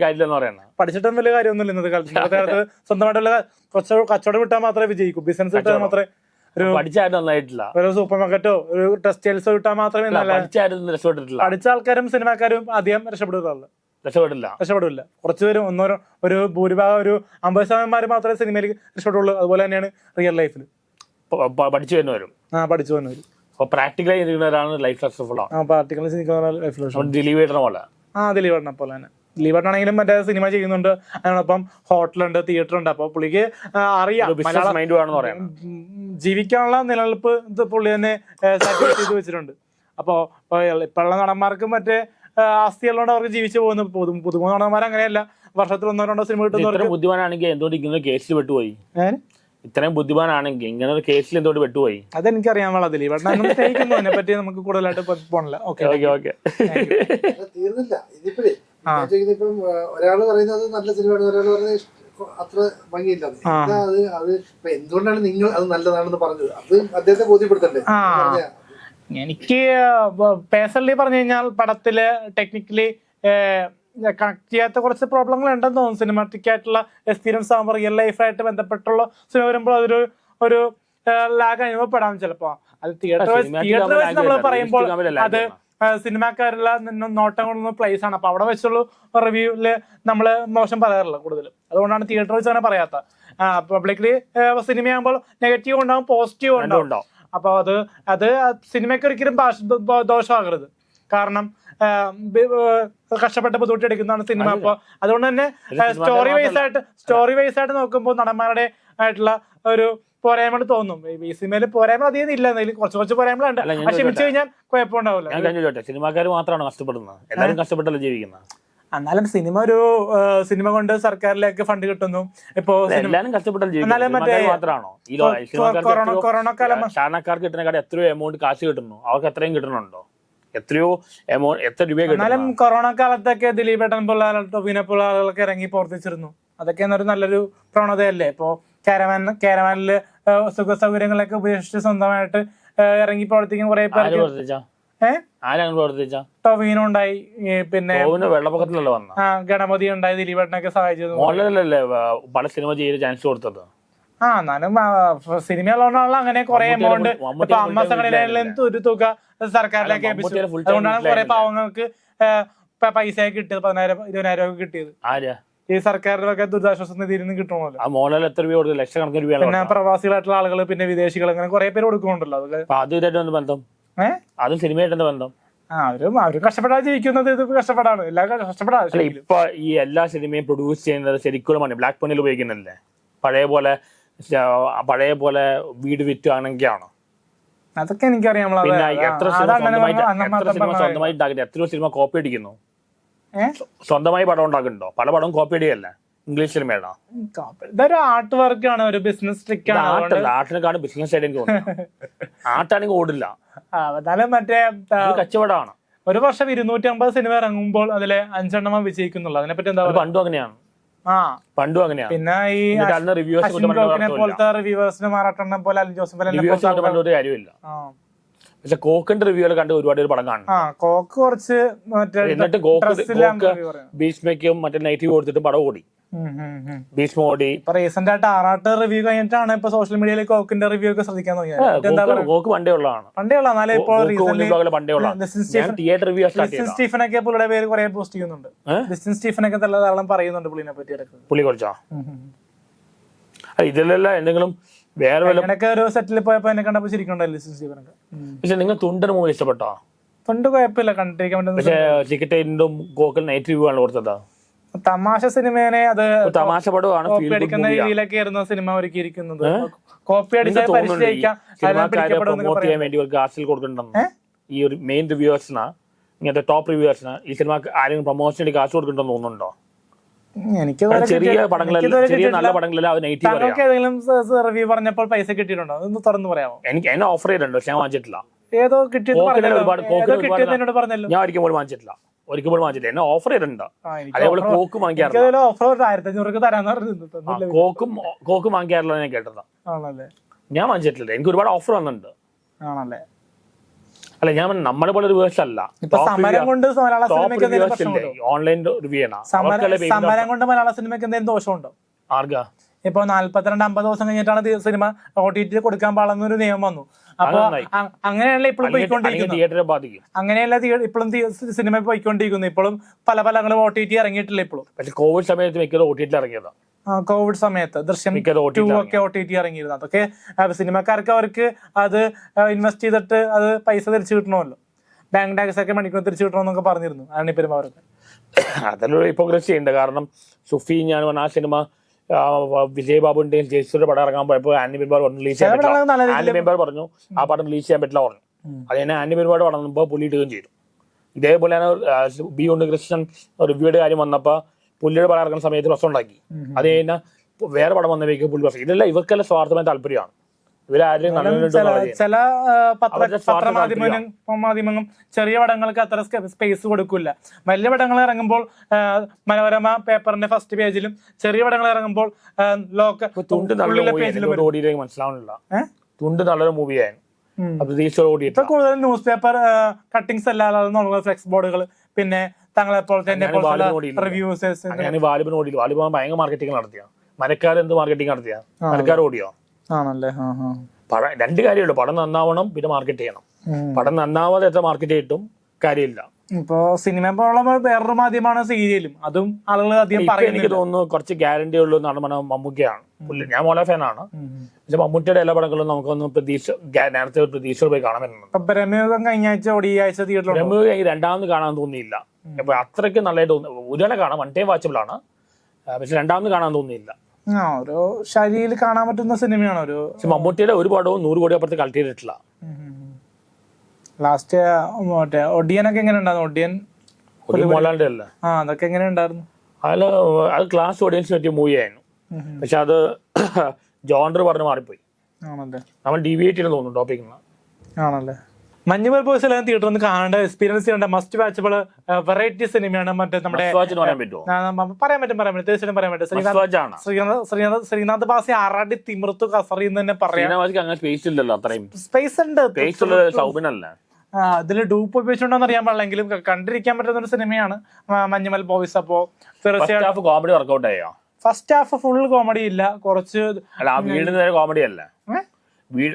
കാര്യമില്ലെന്ന് പറയണ. പഠിച്ചിട്ടും വലിയ കാര്യമൊന്നുമില്ല ഇന്നത്തെ കാലത്ത്. ഇന്നത്തെ കാലത്ത് സ്വന്തമായിട്ടുള്ള കച്ചവടം കച്ചവടം വിട്ടാൽ മാത്രമേ വിജയിക്കൂ. ബിസിനസ് വിട്ടാൽ മാത്രമേ ഒരു പഠിച്ചാരും നന്നായിട്ടില്ല. ഒരു സൂപ്പർ മാർക്കറ്റോ ഒരു ടെക്സ്റ്റൈൽസോ ഇട്ടാൽ മാത്രമേ രക്ഷപ്പെട്ടിട്ടില്ല. പഠിച്ച ആൾക്കാരും സിനിമാക്കാരും അധികം രക്ഷപ്പെടുകയുള്ളൂ രക്ഷപ്പെടില്ല. രക്ഷപ്പെടില്ല. കുറച്ചുപേരും ഒന്നോ ഒരു ഭൂരിഭാഗം ഒരു അമ്പത് ശതമാനം മാത്രമേ സിനിമയിൽ രക്ഷപ്പെടുള്ളൂ അതുപോലെ തന്നെയാണ് റിയൽ ലൈഫിൽ പഠിച്ചു പ- വരും വരുന്നവരും. ആ പഠിച്ചു വന്നവര് അപ്പൊ പ്രാക്ടിക്കലായി ചിന്തിക്കുന്നവരാണ് ലൈഫ് സക്സസ്ഫുൾ ആണ്. ആ ദിലീപേട്ടനെ പോലെ. ആ പോലെ തന്നെ. ദിലീപേട്ടനാണെങ്കിലും മറ്റേ സിനിമ ചെയ്യുന്നുണ്ട്. അതിനോടൊപ്പം ഹോട്ടലുണ്ട് തിയേറ്റർ ഉണ്ട്. അപ്പൊ പുള്ളിക്ക് അറിയാം. ജീവിക്കാനുള്ള നിലനിൽപ്പ് ഇത് പുള്ളി തന്നെ ചെയ്ത് വെച്ചിട്ടുണ്ട്. അപ്പോൾ ഇപ്പോഴുള്ള നടന്മാർക്ക് മറ്റേ ആസ്തി ആസ്തികളുണ്ട് അവർക്ക് ജീവിച്ചു പോകുന്നു. പുതു പുതുമ നടന്മാർ അങ്ങനെയല്ല വർഷത്തിൽ ഒന്നോ രണ്ടോ സിനിമ കിട്ടുന്നവർക്ക് ബുദ്ധിമാനാണെങ്കിൽ എന്തുകൊണ്ട് ഇങ്ങനെ കേസിൽ പെട്ടുപോയി? ഇത്രയും ബുദ്ധിമാനാണെങ്കിൽ ഇങ്ങനെ ഒരു കേസിൽ എന്തുകൊണ്ട് വെട്ടുപോയി അതെനിക്കറിയാൻ അറിയാൻ ദിലീപേട്ടൻ അങ്ങനെ [laughs] സ്നേഹിക്കുന്നു അതിനെ പറ്റി നമുക്ക് കൂടുതലായിട്ട് പോണില്ല. ഓക്കെ ഓക്കെ ഓക്കെ അത് തീർന്നില്ല. ഇതിപ്പോഴേ ഇപ്പം ഒരാൾ പറയുന്നത് നല്ല സിനിമയാണ് ഒരാൾ പറയുന്നത് അത്ര ഭംഗിയില്ല. അത് അത് ഇപ്പൊ എന്തുകൊണ്ടാണ് നിങ്ങൾ അത് നല്ലതാണെന്ന് പറഞ്ഞത്? അത് അദ്ദേഹത്തെ ബോധ്യപ്പെടുത്തണ്ടേ. എനിക്ക് പേഴ്സണലി പറഞ്ഞു കഴിഞ്ഞാൽ പടത്തിൽ ടെക്നിക്കലി കണക്ട് ചെയ്യാത്ത കുറച്ച് പ്രോബ്ലങ്ങൾ ഉണ്ടെന്ന് തോന്നുന്നു. സിനിമാറ്റിക് ആയിട്ടുള്ള എക്സ്പീരിയൻസ് ആകുമ്പോൾ റിയൽ ലൈഫായിട്ട് ബന്ധപ്പെട്ടുള്ള സിനിമ വരുമ്പോൾ അതൊരു ഒരു ലാഗ് അനുഭവപ്പെടാം ചിലപ്പോ. അത് തിയേറ്റർ തിയേറ്റർ വെച്ച് നമ്മൾ പറയുമ്പോൾ അത്. സിനിമാക്കാരുള്ള നോട്ടം നോട്ടങ്ങളൊന്നും പ്ലേസ് ആണ്. അപ്പൊ അവിടെ വെച്ചുള്ള റിവ്യൂൽ നമ്മൾ മോശം പറയാറില്ല കൂടുതലും. അതുകൊണ്ടാണ് തിയേറ്റർ വെച്ച് അങ്ങനെ പറയാത്ത. പബ്ലിക്കലി സിനിമയാകുമ്പോൾ നെഗറ്റീവ് ഉണ്ടാവും പോസിറ്റീവ് ഉണ്ടാവും. അപ്പൊ അത് അത് സിനിമയ്ക്ക് ഒരിക്കലും ദോഷമാകരുത്. കാരണം കഷ്ടപ്പെട്ട് ബുദ്ധിമുട്ടെടുക്കുന്നതാണ് സിനിമ. അപ്പോൾ അതുകൊണ്ട് തന്നെ സ്റ്റോറി വൈസ് ആയിട്ട് സ്റ്റോറി വൈസ് ആയിട്ട് നോക്കുമ്പോൾ നടന്മാരുടെ ആയിട്ടുള്ള ഒരു പോരായ്മകൾ തോന്നും. ഈ സിനിമയിൽ പോരായ്മ അധികം ഇല്ല. എന്നാലും കുറച്ച് കുറച്ച് പോരായ്മകളുണ്ട് ക്ഷമിച്ചു കഴിഞ്ഞാൽ കുഴപ്പമുണ്ടാവില്ല ഞാൻ കഴിഞ്ഞു ചോട്ടെ സിനിമാക്കാർ മാത്രമാണ് കഷ്ടപ്പെടുന്നത്? എല്ലാവരും കഷ്ടപ്പെട്ടല്ലേ ജീവിക്കുന്നത് എന്നാലും സിനിമ ഒരു സിനിമ കൊണ്ട് സർക്കാരിലേക്ക് ഫണ്ട് കിട്ടുന്നു. ഇപ്പോ കൊറോണ കാലം സാധാരണക്കാർക്ക് കിട്ടുന്നതിനെക്കാട് എത്രയോ എമൗണ്ട് കാശ് കിട്ടുന്നു. അവർക്ക് എത്രയും കിട്ടുന്നുണ്ടോ എത്രയോ എമൗണ്ട് എത്ര രൂപ എന്നാലും കൊറോണ കാലത്തൊക്കെ ദിലീപേട്ടൻ പോലുള്ള ആളുകൾ ടൊവിനെ പോലുള്ള ആളുകളൊക്കെ ഇറങ്ങി പ്രവർത്തിച്ചിരുന്നു. അതൊക്കെ എന്നൊരു നല്ലൊരു പ്രവണതയല്ലേ? ഇപ്പോ കാരവാൻ കാരവാനിൽ സുഖ സൗകര്യങ്ങളൊക്കെ ഉപേക്ഷിച്ച് സ്വന്തമായിട്ട് ഇറങ്ങി പ്രവർത്തിക്കുന്ന കുറെ പേർക്ക് പ്രവർത്തിച്ച? ഏഹ് ആരാണ് പ്രവർത്തിച്ച? ടൊവിനോ ഉണ്ടായി പിന്നെ വെള്ളപ്പൊക്കത്തിലല്ലേ വന്ന? ഗണപതി ഉണ്ടായി ദിലീപേട്ടനൊക്കെ സഹായിച്ചത്. മോഹൻലാലല്ലേ പല സിനിമ ചെയ്ത് ചാൻസ് കൊടുത്തത്? ആ എന്നാലും സിനിമ ഉള്ളതുകൊണ്ടാണല്ലോ അങ്ങനെ കുറെ എമൗണ്ട് ഇപ്പൊ അമ്മ full time സംഘടനയിലും വീട്ടിലായിരുന്നില്ലേ? ഒരു തുക സർക്കാരിലേക്ക് ഏൽപ്പിച്ചു. അതുകൊണ്ടാണ് കുറെ പാവങ്ങൾക്ക് പൈസ കിട്ടിയത് പതിനായിരം ഇരുപതിനായിരം ഒക്കെ കിട്ടിയത്. ഈ സർക്കാരിലൊക്കെ ദുരിതാശ്വാസ നിധിയിൽ നിന്ന് കിട്ടണമല്ലോ. എത്ര രൂപ കൊടുത്തു ലക്ഷക്കണക്കിന് പിന്നെ. പ്രവാസികളായിട്ടുള്ള ആളുകൾ പിന്നെ വിദേശികൾ അങ്ങനെ കുറെ പേര് കൊടുക്കുന്നുണ്ടല്ലോ. അതും ബന്ധം? ഏഹ് അതും സിനിമയായിട്ട് ബന്ധം? അവരും അവരും കഷ്ടപ്പെടാതെ ജീവിക്കുന്നത് ഇത് കഷ്ടപ്പെടാണ്. എല്ലാ ശരിക്കും. ഇപ്പൊ ഈ എല്ലാ സിനിമയും പ്രൊഡ്യൂസ് ചെയ്യുന്നത് ശരിക്കും ബ്ലാക്ക് പണിയിൽ ഉപയോഗിക്കുന്നില്ലേ? പഴയ പോലെ പഴയ പോലെ വീട് വിറ്റാണെങ്കിലാണ് അതൊക്കെ എനിക്കറിയാം. പിന്നെ എത്ര സിനിമ സ്വന്തമായിട്ട് എത്ര സിനിമ സ്വന്തമായി എത്രയോ സിനിമ കോപ്പി അടിക്കുന്നു. സ്വന്തമായി പടം ഉണ്ടാക്കുന്നുണ്ടോ? പല പടവും കോപ്പി അടിയല്ലേ ഇംഗ്ലീഷ് സിനിമയാണോ? ഇതൊരു ആർട്ട് വർക്ക് ആണ് ഒരു ബിസിനസ് ട്രിക്ക് ആണ്. അതുകൊണ്ട് ആർട്ടല്ല ആർട്ടിനെക്കാളും ബിസിനസ് ആയിട്ട് എനിക്ക് തോന്നുന്നു. [laughs] ആർട്ടാണെങ്കിൽ ഓടില്ല. എന്നാലും മറ്റേ കച്ചവടമാണ്. ഒരു വർഷം ഇരുന്നൂറ്റി അമ്പത് സിനിമ ഇറങ്ങുമ്പോൾ അതിലെ അഞ്ചെണ്ണം വിജയിക്കുന്നുള്ളൂ. അതിനെപ്പറ്റി എന്താ പണ്ടും അങ്ങനെയാണ്. പണ്ടും അങ്ങനെയാണ് പിന്നെ ഈ അന്ന് റിവ്യൂസ് പോലത്തെ റിവ്യൂവേഴ്സിന് മാറാട്ടെണ്ണം പോലെ അലിൻ ജോസഫ് ഒരു കാര്യമില്ല. പക്ഷെ കോക്കിന്റെ റിവ്യൂകൾ കണ്ട് ഒരുപാട് പേര് പടം കാണും. കോക്ക് കുറച്ച് എന്നിട്ട് ഗോക്ക് review മറ്റേ നെഗറ്റീവ് കൊടുത്തിട്ട് പടം ഓടി. ഉം, ഉം, ഉം. ഭീഷ്മ ഓടി ഇപ്പൊ റീസെന്റ് ആയിട്ട് ആറാട്ട് റിവ്യൂ കഴിഞ്ഞിട്ടാണ് ഇപ്പൊ സോഷ്യൽ മീഡിയയിൽ കോക്കിന്റെ റിവ്യൂ ഒക്കെ ശ്രദ്ധിക്കാൻ തുടങ്ങിയത്. ഗോക്ക് പണ്ടേ ഉള്ളതാണ്. പണ്ടേ ഉള്ള എന്നാലും ഇപ്പോൾ സ്റ്റീഫൻ ഒക്കെ പുള്ളിയുടെ പേര് കുറെ പോസ്റ്റ് ചെയ്യുന്നുണ്ട്. ഏഹ്? സ്റ്റീഫൻ ഒക്കെ നല്ല ധാരാളം പറയുന്നുണ്ട് പുള്ളിനെ പറ്റി പുള്ളി കുറച്ചാ? ഇതിലെല്ലാം എന്തെങ്കിലും വേറെ ഒരു സെറ്റിൽ പോയപ്പോ എന്നെ കണ്ടപ്പോ ശരിക്കുണ്ടല്ലോ ലിസൺ സ്റ്റീഫനൊക്കെ പക്ഷെ നിങ്ങൾ തുണ്ടൻ മൂവി ഇഷ്ടപ്പെട്ടോ? തുണ്ട് കുഴപ്പമില്ല. കണ്ടിരിക്കാൻ പറ്റുന്ന പക്ഷെ ടിക്കറ്റിനും ഗോക്കൽ നൈറ്റ് റിവ്യൂ ആണ് കൊടുത്തത്. തമാശ സിനിമേനെ അത് തമാശ പടമാണ് കോപ്പി അടിക്കുന്ന രീതിയിലൊക്കെ ആയിരുന്നു സിനിമ ഒരുക്കിയിരിക്കുന്നത്. കോപ്പി അടിച്ചാൽ പരിശീലിക്കാം പ്രൊമോട്ട് ചെയ്യാൻ വേണ്ടി ഒരു കാശിൽ കൊടുക്കുന്നുണ്ടെന്ന് ഈ ഒരു മെയിൻ റിവ്യൂവേഴ്സിന് ഇങ്ങനത്തെ ടോപ്പ് റിവ്യൂവേഴ്സിന് ഈ സിനിമ ആരെങ്കിലും പ്രൊമോഷന് വേണ്ടി കാശ് കൊടുക്കണ്ടെന്ന് തോന്നുന്നുണ്ടോ? എനിക്ക് ചെറിയ പടങ്ങളെല്ലാം ചെറിയ നല്ല. പടങ്ങളെല്ലാം അത് നെഗറ്റീവ് ഏതെങ്കിലും റിവ്യൂ പറഞ്ഞപ്പോൾ പൈസ കിട്ടിയിട്ടുണ്ടോ? അതൊന്ന് തുറന്നു പറയാമോ? എനിക്ക് എന്നെ ഓഫർ ചെയ്തിട്ടുണ്ട് പക്ഷെ ഞാൻ വാങ്ങിച്ചിട്ടില്ല. ഏതോ പറഞ്ഞല്ലോ. ഒരുപാട്- ഞാൻ ഒരിക്കലും പോലും വാങ്ങിച്ചിട്ടില്ല. ഒരിക്കൽ വാങ്ങിച്ചില്ല എന്നെ ഓഫർ ചെയ്തിട്ടുണ്ട്. അതേപോലെ കോക്ക് വാങ്ങിക്കാറില്ല. ഓഫർ ആയിരത്തി അഞ്ഞൂറ് തരാന്ന് കോക്കും കോക്ക് വാങ്ങിക്കാറില്ല ഞാൻ കേട്ടത് ഞാൻ വാങ്ങിച്ചിട്ടില്ല. എനിക്ക് ഒരുപാട് ഓഫർ വന്നിട്ടുണ്ട്. ആണല്ലേ? അല്ല ഞാൻ നമ്മളെ പോലെ റിവേഴ്സ് അല്ല. ഇപ്പൊ സമരം കൊണ്ട് മലയാള സിനിമയ്ക്ക് ഓൺലൈൻ റിവ്യൂ ചെയ്യണം സമരം കൊണ്ട് മലയാള സിനിമയ്ക്ക് എന്തെങ്കിലും ദോഷമുണ്ടോ? ആർക്കാ? ഇപ്പൊ നാല്പത്തിരണ്ട് അമ്പത് ദിവസം കഴിഞ്ഞിട്ടാണ് സിനിമ ഒ ടി ടി കൊടുക്കാൻ പാടുന്ന ഒരു നിയമം വന്നു. അപ്പൊ നന്നായി. അ- അങ്ങനെയല്ല ഇപ്പോഴും പോയിക്കൊണ്ടിരിക്കുന്നത് അങ്ങനെയല്ല ഇപ്പോഴും സിനിമ പോയിക്കൊണ്ടിരിക്കുന്നു. ഇപ്പോഴും പല പലങ്ങളും ഒ ടി ടി ഇറങ്ങിയിട്ടില്ല ഇപ്പോഴും. പക്ഷെ കോവിഡ് സമയത്ത് മിക്കത് ഒ ടി ടിയിൽ ഇറങ്ങിയതാ. ആ, കോവിഡ് സമയത്ത് ദൃശ്യം ടു ഒക്കെ ഒ ടി ടി ഇറങ്ങിയിരുന്നു. അതൊക്കെ സിനിമക്കാർക്ക് അവർക്ക് അത് ഇൻവെസ്റ്റ് ചെയ്തിട്ട് അത് പൈസ തിരിച്ചു കിട്ടണമല്ലോ. ബാങ്ക് ടാക്സ് ഒക്കെ മണിക്കൂർ തിരിച്ചു കിട്ടണമെന്നൊക്കെ പറഞ്ഞിരുന്നു. അണി അവർക്ക് അതിലൊരു ഹിപ്പോക്രസി ഉണ്ട് കാരണം സുഫി ഞാൻ ആ സിനിമ ആ, വിജയ് ബാബുവിന്റെയും ജയസൂര്യ പടം ഇറങ്ങാൻ പോയപ്പോൾ ആന്റി മെമ്പർ പറഞ്ഞു റിലീസ് ചെയ്യാൻ പറ്റില്ല. ആന്റി രീതിയിൽ പറഞ്ഞു ആ പടം റിലീസ് ചെയ്യാൻ പറ്റില്ല പറഞ്ഞു. ഉം. അത് തന്നെ ആന്റി പെരുമാർ വന്നപ്പോൾ പുള്ളി ഇടുകയും ചെയ്തു. ഇതേപോലെ ആ, ബി ഉണ്ണികൃഷ്ണൻ റിവ്യൂയുടെ കാര്യം വന്നപ്പോൾ പുള്ളിയുടെ പടം ഇറങ്ങുന്ന സമയത്ത് പ്രശ്നം ഉണ്ടാക്കി. അത് കഴിഞ്ഞാൽ വേറെ പടം വന്നവയ്ക്ക് പുള്ളി പ്രശ്നം ഇതെല്ലാം ഇവർക്കെല്ലാം സ്വാർത്ഥമായ താല്പര്യമാണ്. ഇവരാരും ചില പത്രമാധ്യമങ്ങളും മാധ്യമങ്ങളും ചെറിയ പടങ്ങൾക്ക് അത്ര സ്പേസ് കൊടുക്കില്ല വലിയ പടങ്ങൾ ഇറങ്ങുമ്പോൾ മനോരമ പേപ്പറിന്റെ ഫസ്റ്റ് പേജിലും ചെറിയ പടങ്ങൾ ഇറങ്ങുമ്പോൾ ലോക്ക ലോക തുണ്ട് നല്ലൊരു മൂവിയായിരുന്നു ഇപ്പൊ കൂടുതൽ ന്യൂസ് പേപ്പർ കട്ടിങ്സ് അല്ലാതെ ഫ്ലെക്സ് ബോർഡുകൾ പിന്നെ തങ്ങളെ പോലെ തന്നെ റിവ്യൂസ് വാലിബിന് ഓടിയില്ല വാലിബ് ഭയങ്കര മാർക്കറ്റിംഗ് നടത്തിയ. മരക്കാർ എന്ത് മാർക്കറ്റിംഗ് നടത്തിയ? മരക്കാർ ഓടിയോ? ആണല്ലേ? പടം രണ്ട് കാര്യമുള്ളൂ പടം നന്നാവണം പിന്നെ മാർക്കറ്റ് ചെയ്യണം. പടം നന്നാവാതെ എത്ര മാർക്കറ്റ് ചെയ്തിട്ടും കാര്യമില്ല. ഇപ്പോ സിനിമ വേറൊരു മാധ്യമമാണ് സീരിയലും അതും ആളുകൾ അധികം പറയുന്നത് എനിക്ക് തോന്നുന്നു കുറച്ച് ഗ്യാരണ്ടി ഉള്ളൂ എന്നാണ് പറഞ്ഞാൽ മമ്മൂക്കയാണ് ഞാൻ മോല ഫാനാണ്. പക്ഷെ മമ്മൂട്ടിയുടെ എല്ലാ പടങ്ങളും നമുക്കൊന്ന് പ്രതീക്ഷ നേരത്തെ ഒരു പ്രതീക്ഷ പോയി കാണാൻ പ്രമേഹം കഴിഞ്ഞ ആഴ്ച ഈ ആഴ്ച തീയേറ്ററിൽ രമു എനിക്ക് രണ്ടാമത് കാണാൻ തോന്നിയില്ല. അപ്പൊ അത്രയ്ക്ക് നല്ലതായിട്ട് തോന്നി. ഒരു കാണാം വൺ ടൈം വാച്ചബിൾ ആണ്. പക്ഷെ രണ്ടാമത് കാണാൻ തോന്നിയില്ല. ആ ഒരു ശൈലിയിൽ കാണാൻ പറ്റുന്ന സിനിമയാണ് ഒരു പക്ഷെ മമ്മൂട്ടിയുടെ ഒരു പടവും നൂറ് കോടി അപ്പുറത്ത് കളക്ട് ചെയ്തിട്ടില്ല. ലാസ്റ്റ് മറ്റേ ഒഡിയനൊക്കെ എങ്ങനെ ഉണ്ടായിരുന്നു? മോലാലിന്റെ അല്ല. ആ അതൊക്കെ എങ്ങനെ ഉണ്ടായിരുന്നു? അതിൽ അത് ക്ലാസ് ഓഡിയൻസ് പറ്റിയ മൂവി ആയിരുന്നു. പക്ഷെ അത് [coughs] ജോണ്ടർ പറഞ്ഞ് മാറിപ്പോയി. ആണല്ലേ? നമ്മൾ ഡീവിയേറ്റ് ചെയ്യുന്ന തോന്നുന്നു ടോപ്പിക്കുന്ന ആണല്ലേ? മഞ്ഞുമൽ ബോയ്സ് എല്ലാം തിയേറ്ററിൽ ഒന്ന് കാണേണ്ട എക്സ്പീരിയൻസ് ചെയ്യേണ്ട മസ്റ്റ് വാച്ചബിൾ വെറൈറ്റി സിനിമയാണ് മറ്റേ നമ്മുടെ പറയാൻ പറ്റും പറയാൻ പറ്റും. തീർച്ചയായിട്ടും പറയാൻ പറ്റും. ശ്രീനാഥ് ശ്രീനാഥ് ശ്രീനാഥ് ബാസി ആറാടി തിമിർത്തു കസറി എന്ന് തന്നെ പറയാം. സ്പേസ് ഉണ്ട്. അതിൽ ഡൂപ്പ് ഉപയോഗിച്ചുണ്ടോന്ന് അറിയാൻ പാടില്ലെങ്കിലും കണ്ടിരിക്കാൻ പറ്റുന്ന ഒരു സിനിമയാണ് മഞ്ഞുമൽ ബോയ്സ് അപ്പോ. തീർച്ചയായിട്ടും കോമഡി വർക്കൗട്ട് ആയോ? ഫസ്റ്റ് ഹാഫ് ഫുൾ കോമഡി ഇല്ല. കുറച്ച് കോമഡി അല്ല. വീണ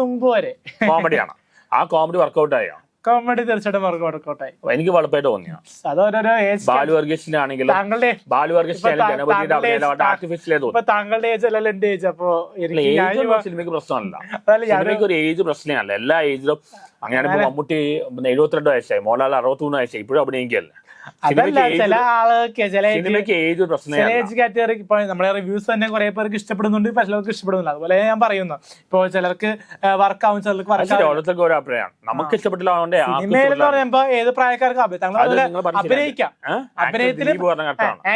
മുമ്പ് വരെ കോമഡിയാണ് ആ കോമഡി വർക്കൗട്ട് ആയോ? കോമഡി തീർച്ചയായിട്ടും എനിക്ക് വളപ്പായിട്ട് തോന്നിയാ? അത് ഓരോരോ ഏജ് ബാലു താങ്കളുടെ ബാലു ആർട്ടിഫിഷ്യലേ തോന്നി താങ്കളുടെ ഏജ് അല്ലല്ലോ എന്റെ ഏജ് അപ്പോ സിനിമയ്ക്ക് പ്രശ്നമല്ല. ഒരു ഏജ് പ്രശ്നമല്ല. എല്ലാ ഏജിലും അങ്ങനെയാണ് മമ്മൂട്ടി എഴുപത്തിരണ്ട് വയസ്സായി മോഹൻലാൽ അറുപത്തിമൂന്ന് വയസ്സായി ഇപ്പോഴും അഭിനയിക്കല്ല അതല്ല ചില ആളുകൾക്ക് ചില ഏജ് കാറ്റഗറി ഇപ്പൊ നമ്മളെ റിവ്യൂസ് തന്നെ കുറെ പേർക്ക് ഇഷ്ടപ്പെടുന്നുണ്ട് ചിലർക്ക് ഇഷ്ടപ്പെടുന്നില്ല. അതുപോലെ ഞാൻ പറയുന്നു. ഇപ്പൊ ചിലർക്ക് വർക്ക് ആവും ചിലർക്ക് വർക്ക് ഓരോ അഭിപ്രായം. നമുക്ക് ഇഷ്ടപ്പെട്ടില്ല സിനിമയിൽ. പറയുമ്പോ ഏത് പ്രായക്കാർക്ക് അഭിനയിക്കാം.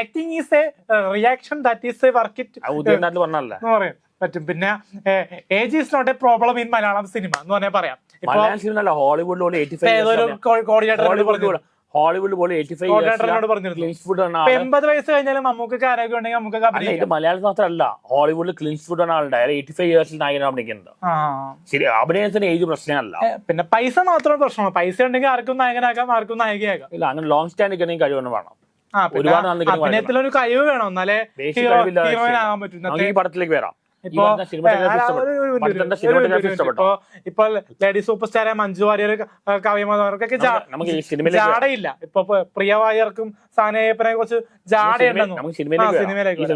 Acting is a reaction that is a work it പറയും. പറ്റും. പിന്നെ age is not a problem in Malayalam cinema എന്ന് പറഞ്ഞാൽ പറയാം. അല്ല ഹോളിവുഡ് പോലെ എയ്റ്റി ഫൈവ് എൺപത് വയസ്സ് കഴിഞ്ഞാലും നമുക്ക് ആരോഗ്യം ഉണ്ടെങ്കിൽ നമുക്ക് ഇത് മലയാളത്തിൽ മാത്രമല്ല ഹോളിവുഡിൽ ക്ലിൻസ് ഫുഡ് ആണ് ആളുടെ. എയ്റ്റി ഫൈവ് ഇയേഴ്സിൽ നായകൻ അഭിനയിക്കുന്നത് ശരി അഭിനയത്തിന് ഏജ് പ്രശ്നമല്ല. പിന്നെ പൈസ മാത്രം പ്രശ്നമാണ് പൈസ ഉണ്ടെങ്കിൽ ആർക്കും നായകനാകാം ആർക്കും നായികയാകാം. ഇല്ല അങ്ങനെ ലോങ് സ്റ്റാൻഡ് നിൽക്കണമെങ്കിൽ കഴിവൊന്നും വേണം. ഒരുപാട് അഭിനയത്തിലൊരു കഴിവ് വേണം. എന്നാലേ ഹീറോയിൻ. ആകാൻ പറ്റും. ഈ പടത്തിലേക്ക് വരാം. ഇപ്പൊ? ഇപ്പൊ ഇപ്പൊ lady super star Manju Warrier കവിയമാർക്കൊക്കെ. ജാടയില്ല. ഇപ്പൊ പ്രിയ വാര്യർക്കും സാനയപ്പനെ കുറിച്ച് ജാടയുണ്ടെന്നു സിനിമയിലേക്ക്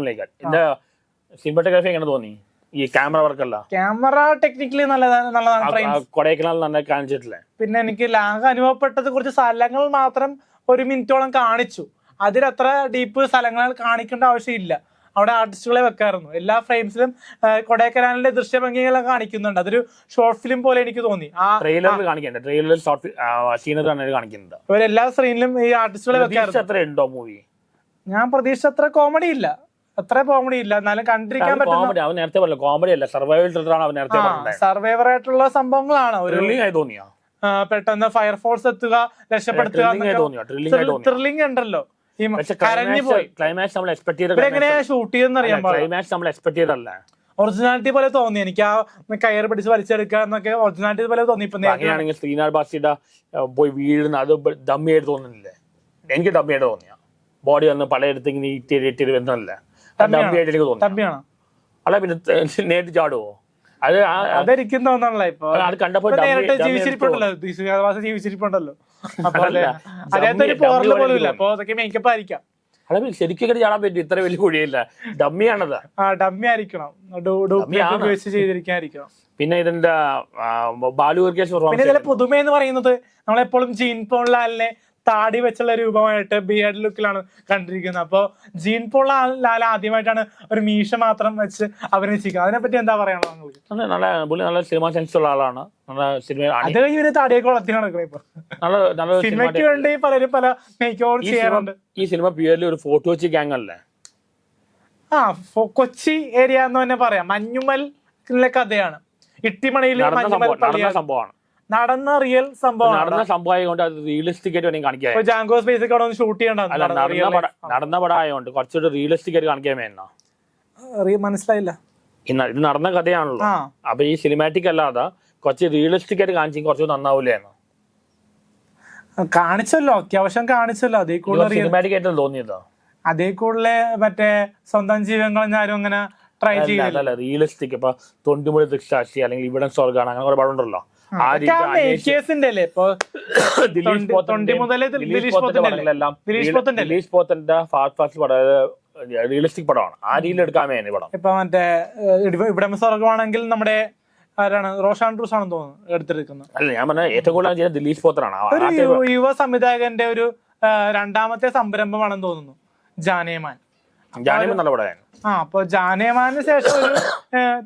സിനിമറ്റോഗ്രാഫി എങ്ങനെ തോന്നി? ഈ ക്യാമറ വർക്കല്ല ക്യാമറ ടെക്നിക്കലി നല്ലതാണ് നല്ലതാണ് കൊടൈക്കനാൽ നന്നായി കാണിച്ചിട്ടില്ലേ? പിന്നെ എനിക്ക് ലാഗ് അനുഭവപ്പെട്ടത് കുറച്ച് സ്ഥലങ്ങൾ മാത്രം ഒരു മിനിറ്റോളം കാണിച്ചു. അതിലത്ര ഡീപ്പ് സ്ഥലങ്ങൾ കാണിക്കേണ്ട ആവശ്യമില്ല. അവിടെ ആർട്ടിസ്റ്റുകളെ വെക്കാറുന്നു എല്ലാ ഫ്രെയിംസിലും കൊടൈക്കനാലിന്റെ ദൃശ്യഭംഗികളൊക്കെ കാണിക്കുന്നുണ്ട്. അതൊരു ഷോർട്ട് ഫിലിം പോലെ എനിക്ക് തോന്നി. ആ ട്രെയിലറിൽ ട്രെയിലറിൽ ഷോർട്ട് ആണ് കാണിക്കുന്നത് ഇവരെല്ലാ സ്ക്രീനിലും ഈ ആർട്ടിസ്റ്റുകളെ വെക്കാറുണ്ട്. അത്ര ഉണ്ടോ മൂവി ഞാൻ പ്രതീക്ഷിച്ച അത്ര കോമഡി ഇല്ല. അത്ര കോമഡി ഇല്ല. എന്നാലും കണ്ടിരിക്കാൻ കോമഡി അവൻ നേരത്തെ കോമഡി അല്ല. സർവൈവൽ ത്രില്ലറാണ് അവൻ നേരത്തെ സർവൈവർ ആയിട്ടുള്ള സംഭവങ്ങളാണ്. ഒരു തോന്നിയോ? പെട്ടെന്ന് ഫയർഫോഴ്സ് എത്തുക രക്ഷപ്പെടുത്തുക ത്രില്ലിംഗ് ഉണ്ടല്ലോ. കരഞ്ഞു പോയി. ക്ലൈമാക്സ് നമ്മൾ എക്സ്പെക്ട് ചെയ്ത ഇവരെങ്ങനെയാ ഷൂട്ട് ചെയ്തെന്ന് അറിയാൻ ക്ലൈമാക്സ് നമ്മൾ എക്സ്പെക്ട് ചെയ്തല്ല ഒറിജിനാലിറ്റി പോലെ തോന്നി. എനിക്ക് ആ കയർ പിടിച്ച് വലിച്ചെടുക്കുക എന്നൊക്കെ ഒറിജിനാലിറ്റി പോലെ തോന്നി. ഇപ്പൊ അങ്ങനെയാണെങ്കിൽ ശ്രീനാഥ് ബാസിയുടെ പോയി വീഴുന്ന അത് ദമ്മിയായിട്ട് ആയിട്ട് തോന്നുന്നില്ലേ? എനിക്ക് ഡമ്മിയായിട്ട് തോന്നിയ. ബോഡി വന്ന് പലയിടത്ത് ഇങ്ങനെ ഇട്ടിട്ട് ഇട്ടി വരുന്നതല്ല. ഡമ്മിയാണോ? ഡമ്മി എനിക്ക് തോന്നി അല്ല പിന്നെ നേരിട്ട് ചാടുവോ? അത് ആ- തോന്നണല്ലോ ഇപ്പൊ. അത് കണ്ടപ്പോ ജീവിച്ചിരിപ്പുണ്ടല്ലോ. ജീവിച്ചിരിപ്പുണ്ടല്ലോ. അപ്പൊ അല്ല, അതിനകത്ത് ഒരു ഡമ്മി- പോലും ഇല്ല പോലെ അപ്പൊ അതൊക്കെ മേക്കപ്പ് ആയിരിക്കാം. അല്ല പിന്നെ ശരിക്കും ചാടാൻ പറ്റും ഇത്ര വലിയ കുഴിയില്ല. ഡമ്മിയാണത്. ആ ഡമ്മി ആയിരിക്കണം. ഡ്യൂപ്ലിക്കേറ്റ് ഡമ്മിയാണ്. ഉപയോഗിച്ച് ചെയ്തിരിക്കായിരിക്കണം പിന്നെ ഇതിന്റെ ബാലു പിന്നെ ഇതിലെ പുതുമ എന്ന് പറയുന്നത് നമ്മളെപ്പോഴും ജീൻ പോൾ ലാലിനെ താടി വെച്ചുള്ള രൂപമായിട്ട് ബിയർഡ് ലുക്കിലാണ് കണ്ടിരിക്കുന്നത്. അപ്പൊ ജീൻ പോൾ ലാൽ- ആദ്യമായിട്ടാണ് ഒരു മീശ മാത്രം വെച്ച് അഭിനയിച്ചിരിക്കുന്നത്. അതിനെപ്പറ്റി എന്താ പറയാനുള്ളത് നിങ്ങൾക്ക് നല്ല നല്ല പുള്ളി നല്ല സിനിമ സെൻസ് ഉള്ള ആളാണ്. നല്ല സിനിമ അത് കഴിഞ്ഞ് താടിയൊക്കെ വളർത്തി നടക്കണം ഇപ്പൊ. നല്ല നല്ല സിനിമയ്ക്ക് സിനിമ വേണ്ടി പലരും പല മേക്ക് ഓവർ ചെയ്യാറുണ്ട്. ഈ സിനിമ പ്യുവർലി ഒരു ഫോട്ടോ വെച്ച് ഗ്യാങ് അല്ലേ? ആ കൊച്ചി ഏരിയ എന്ന് തന്നെ പറയാം. മഞ്ഞുമൽ കഥയാണ്. ഇട്ടിമണിയിൽ മഞ്ഞുമൽ സംഭവമാണ്. നടന്ന റിയൽ സംഭവം നടന്ന സംഭവം ആയതുകൊണ്ട് അത് റിയലിസ്റ്റിക് ആയിട്ട് വേണമെങ്കിൽ കാണിക്കാൻ ജാങ്കോസ് ജാങ്കോ സ്പേസ് അവിടെ ഒന്ന് ഷൂട്ട് അല്ല നടന്ന പടം ആയതുകൊണ്ട് കുറച്ചുകൂടി റിയലിസ്റ്റിക് ആയിട്ട് കാണിക്കാൻ വേണ്ട മനസ്സിലായില്ല. ഇത് നടന്ന കഥയാണല്ലോ. അപ്പൊ ഈ സിനിമാറ്റിക് അല്ലാതെ കുറച്ച് റിയലിസ്റ്റിക് ആയിട്ട് കാണിച്ചെങ്കിൽ കുറച്ച് നന്നാവൂലേന്ന് കാണിച്ചല്ലോ. അത്യാവശ്യം കാണിച്ചല്ലോ. അതേ കൂടുതൽ സിനിമാറ്റിക് ആയിട്ട് തോന്നിയത്? അതേ കൂടുതൽ മറ്റേ സ്വന്തം ജീവങ്ങൾ ആരും അങ്ങനെ ട്രൈ ചെയ്യില്ല റിയലിസ്റ്റിക് ഇപ്പൊ തൊണ്ടുമുടി ദൃക്സാക്ഷി അല്ലെങ്കിൽ ഇവിടെ സ്വർഗാണ് അങ്ങനെ കുറെ [coughs] ദിലീഷ് പോത്തന്റെ ഫാസ്റ്റ് ഫാസ്റ്റ് പടം റിയലിസ്റ്റിക് പടമാണ്. ആ രീതിയിൽ എടുക്കാമേ പടം. ഇപ്പൊ മറ്റേ ഇവിടെ സ്വർഗമാണെങ്കിൽ നമ്മുടെ ആരാണ്? റോഷാൻ ട്രൂസ് ആണെന്ന് തോന്നുന്നു എടുത്തിരിക്കുന്നത്. അല്ല ഞാൻ പറഞ്ഞ ഏറ്റവും കൂടുതൽ ചെയ്യുന്നത് ദിലീഷ് പോത്തനാണ്. ഒരു യുവ സംവിധായകന്റെ ഒരു രണ്ടാമത്തെ സംരംഭമാണെന്ന് തോന്നുന്നു. ജാനേമാൻ ജാനേമാൻ നല്ല പടമാണ് ആ അപ്പൊ ജാനേമാന് ശേഷം ഒരു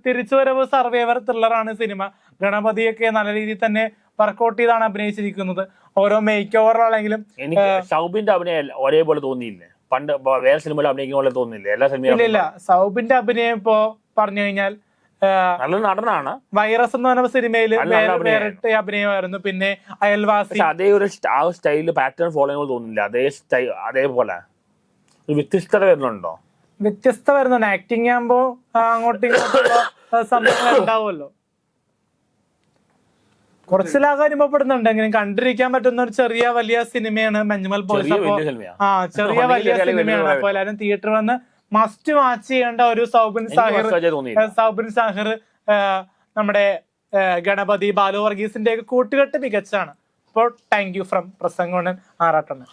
തിരിച്ചുവരവ് സർവൈവർ ത്രില്ലറാണ് സിനിമ. ഗണപതിയൊക്കെ നല്ല രീതിയിൽ തന്നെ വർക്കൗട്ട് ചെയ്താണ് അഭിനയിച്ചിരിക്കുന്നത്. ഓരോ മേക്ക് ഓവറിലാണെങ്കിലും എനിക്ക് ഷൗബിന്റെ അഭിനയം ഒരേപോലെ തോന്നിയില്ലേ? പണ്ട് വേറെ സിനിമയിൽ അഭിനയിക്കുന്ന പോലെ തോന്നിയില്ലേ? എല്ലാ ഇല്ല സിനിമയിലും ഇല്ല സൗബിന്റെ അഭിനയം ഇപ്പോ പറഞ്ഞു കഴിഞ്ഞാൽ നല്ല നടനാണ്. വൈറസ് എന്ന് പറഞ്ഞ സിനിമയിൽ അഭിനയമായിരുന്നു. പിന്നെ അയൽവാസി. അതേ ഒരു ആ സ്റ്റൈലിൽ പാറ്റേൺ ഫോളോ ചെയ്യുമ്പോൾ തോന്നില്ല അതേ സ്റ്റൈൽ അതേപോലെ. വ്യത്യസ്തത വരുന്നുണ്ടോ? വ്യത്യസ്ത വരുന്നുണ്ട്. ആക്ടിങ് ആകുമ്പോ അങ്ങോട്ടും ഇങ്ങോട്ടുള്ള സംഭവങ്ങൾ ഉണ്ടാവുമല്ലോ. കുറച്ചിലാകെ അനുഭവപ്പെടുന്നുണ്ട്. എങ്കിലും കണ്ടിരിക്കാൻ പറ്റുന്ന ഒരു ചെറിയ വലിയ സിനിമയാണ് മഞ്ഞുമൽ ബോയ്സ് അപ്പോ ആ ചെറിയ വലിയ സിനിമയാണ് അപ്പൊ എല്ലാരും തിയേറ്ററിൽ വന്ന് മസ്റ്റ് വാച്ച് ചെയ്യേണ്ട ഒരു സൗബിൻ സാഹിർ സൗബിൻ സാഹിർ നമ്മുടെ ഗണപതി ബാലു വർഗീസിന്റെ ഒക്കെ കൂട്ടുകെട്ട് മികച്ചാണ്. അപ്പോൾ താങ്ക് യു ഫ്രം പ്രസംഗോണൻ ആറാട്ടണ്ണൻ.